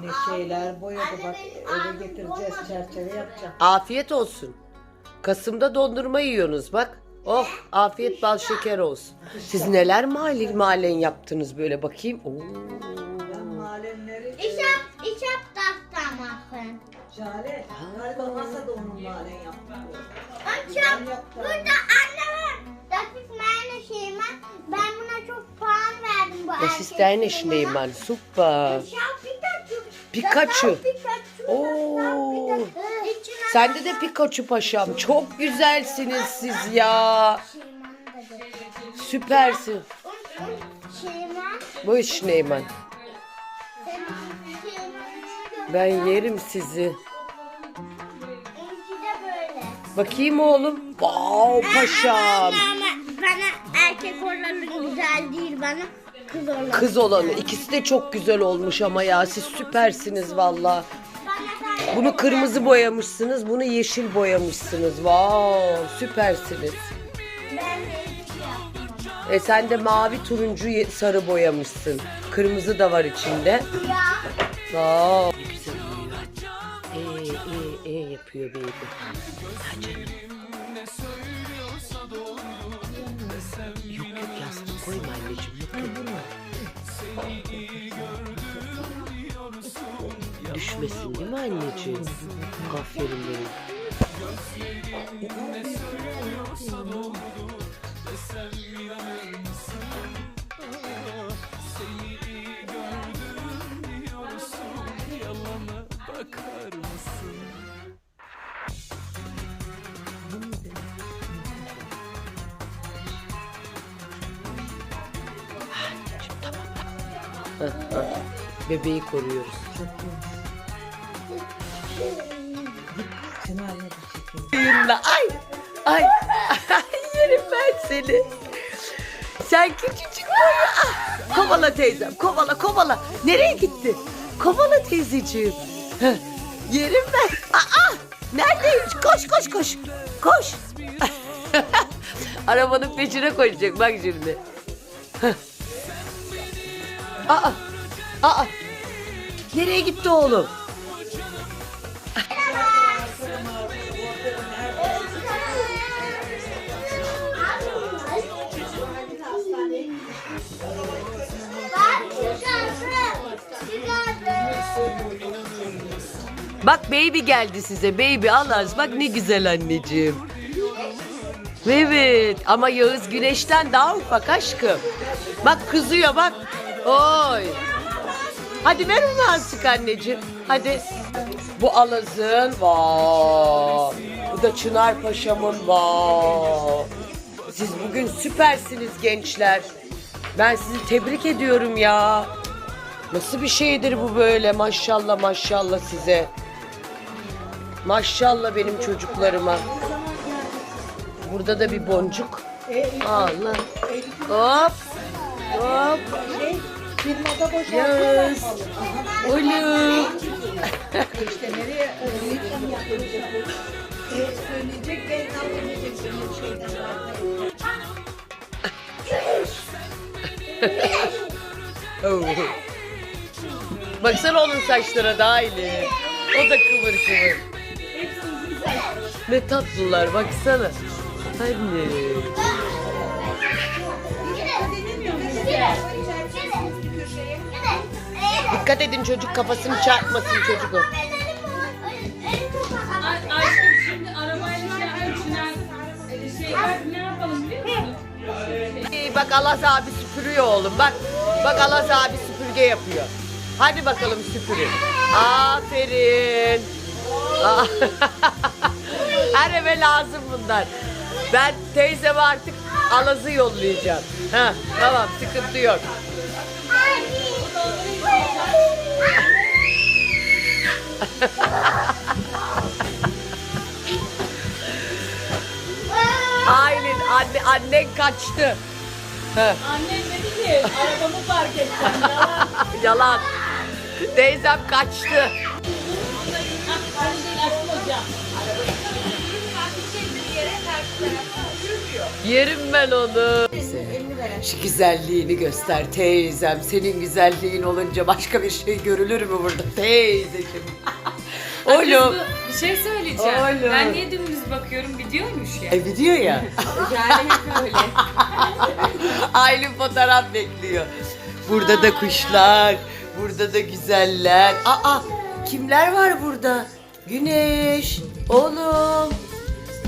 Ne şeyler boyadı bak eve getireceğiz çerçeve yapacağım. Afiyet olsun. Kasım'da dondurma yiyorsunuz bak. Oh afiyet bal şeker olsun. Siz neler mahalle mahallen yaptınız böyle bakayım. Oo. Ben hab, ich hab das da machen. Jale galiba masa da onun mahallen yaptı. İch hab, burada anne var. Das ist meine Schema. Ben buna çok puan verdim bu Das ist deine. Schneemann. Super. Pikachu. Oo. Sende de Pikachu paşam. Çok güzelsiniz siz ya. Schneemann. Süpersin. Schneemann. Bu Schneemann. Senin Schneemann'ını Ben yerim sizi. Bakayım oğlum. Wow paşam. Bana erkek olanı güzel değil bana kız olanı. Kız olanı. ikisi de çok güzel olmuş ama ya. Siz süpersiniz valla. Bunu kırmızı boyamışsınız. Bunu yeşil boyamışsınız. Wow süpersiniz. E sen de mavi turuncu sarı boyamışsın. Kırmızı da var içinde. Wow. Ne güzel oluyor. E, e, e yapıyor baby. Ha canım. Düşmesin değil mi anneciğim? Aferin benim. Bebeği koruyoruz. Çınar'la da Yürüme. Ay. Ay. Yerim ben seni. Sen küçücük boyu. Ah, Kovala teyzem. Kovala kovala. Nereye gitti? Kovala teyzeciğim. Yerim ben. Aa, neredeymiş? Koş koş koş. Koş. Arabanın peşine koşacak bak şimdi. Heh. Aa. Aa. Nereye gitti oğlum? Bak baby geldi size. Baby al az. Bak ne güzel anneciğim. Evet ama Yağız güneşten daha ufak aşkım. Bak kızıyor bak. Oy. Hadi ver onu azıcık anneciğim. Hadi. Bu Alaz'ın. Vay. Bu da Çınar Paşa'mın. Vay. Siz bugün süpersiniz gençler. Ben sizi tebrik ediyorum ya. Nasıl bir şeydir bu böyle maşallah maşallah size. Maşallah benim çocuklarıma. Burada da bir boncuk. Allah. Hop. Hop. Firmada yapalım. Oğlum. İşte nereye söyleyecek şeyden Oh. Baksana onun saçlara daha iyi. O da kıvır kıvır. Ne tatlılar baksana. Anne. Dikkat edin çocuk kafasını çarpmasın çocuk o. Aşkım şimdi arabayla şey ölçülen şeyler ne yapalım biliyor musun? Ee, Bak Alaz abi süpürüyor oğlum. Bak. Bak Alaz abi süpürge yapıyor. Hadi bakalım süpürün. Aferin. Her eve lazım bunlar. Ben teyzeme artık Alaz'ı yollayacağım. Ha, tamam sıkıntı yok. Aylin anne, annen kaçtı. Ha, Annem dedi ki arabamı park edeceğim. Yalan. yalan. Teyzem kaçtı. Yerim ben onu. Şu güzelliğini göster teyzem. Senin güzelliğin olunca başka bir şey görülür mü burada teyzeciğim? Oğlum. Bir şey söyleyeceğim. Oğlum. Ben niye dümdüz bakıyorum videoymuş ya. E video ya. Yani hep öyle. Aylin fotoğraf bekliyor. Burada da kuşlar. Burada da güzeller. Aa kimler var burada? Güneş. Oğlum.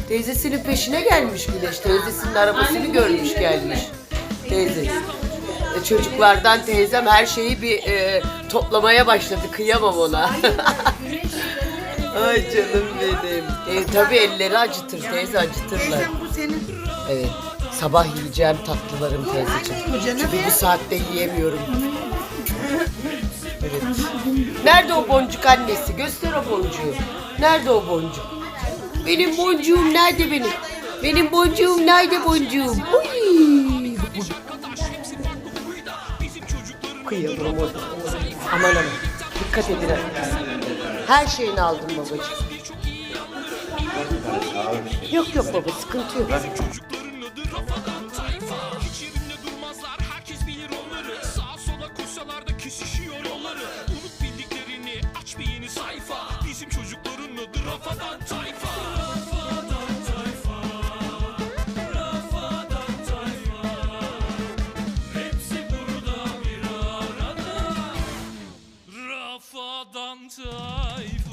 Teyzesinin peşine gelmiş Güneş. Teyzesinin arabasını görmüş gelmiş. mi? Teyze. E, Çocuklardan teyzem her şeyi bir e, toplamaya başladı. Kıyamam ona. Ay canım benim. E, tabii elleri acıtır. Teyze acıtırlar. bu senin. Evet. Sabah yiyeceğim tatlılarım teyzeciğim. Çünkü bu saatte yiyemiyorum. Nerede o boncuk annesi? Göster o boncuğu. Nerede o boncuk? Benim boncuğum nerede benim? Benim boncuğum nerede boncuğum? Uy. Kıyamam orada. Aman aman. Dikkat edin. Her şeyini aldım babacığım. Yok yok baba sıkıntı yok. Sayfa Bizim çocukların adı Rafadan Tayfa. Rafadan Tayfa. Rafadan Tayfa. Hepsi burada bir arada. Rafadan Tayfa